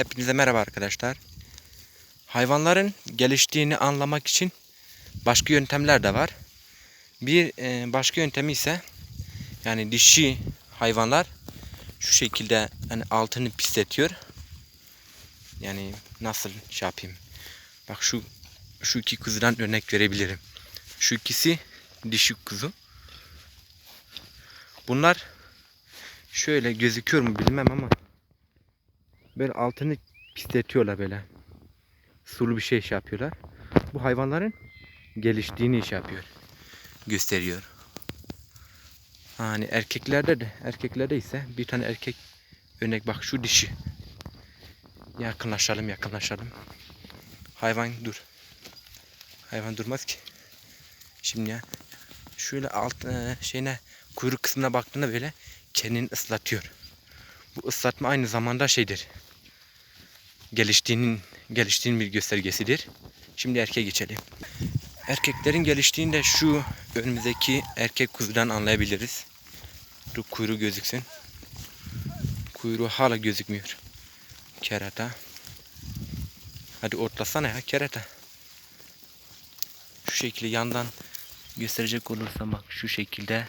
Hepinize merhaba arkadaşlar. Hayvanların geliştiğini anlamak için başka yöntemler de var. Bir e, başka yöntemi ise yani dişi hayvanlar şu şekilde hani altını pisletiyor. Yani nasıl şey yapayım? Bak şu şu iki kuzudan örnek verebilirim. Şu ikisi dişi kuzu. Bunlar şöyle gözüküyor mu bilmem ama böyle altını pisletiyorlar böyle. Sulu bir şey şey yapıyorlar. Bu hayvanların geliştiğini şey yapıyor. Gösteriyor. Hani erkeklerde de erkeklerde ise bir tane erkek örnek bak şu dişi. Yakınlaşalım yakınlaşalım. Hayvan dur. Hayvan durmaz ki. Şimdi ya şöyle alt e, şeyine kuyruk kısmına baktığında böyle kendini ıslatıyor. Bu ıslatma aynı zamanda şeydir. Geliştiğinin geliştiğinin bir göstergesidir. Şimdi erkeğe geçelim. Erkeklerin geliştiğini de şu önümüzdeki erkek kuzudan anlayabiliriz. Dur kuyruğu gözüksün. Kuyruğu hala gözükmüyor. Kerata. Hadi ortlasana ya kerata. Şu şekilde yandan gösterecek olursam bak şu şekilde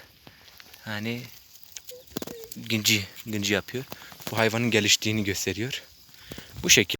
hani gınci gınci yapıyor. Bu hayvanın geliştiğini gösteriyor. Bu şekilde.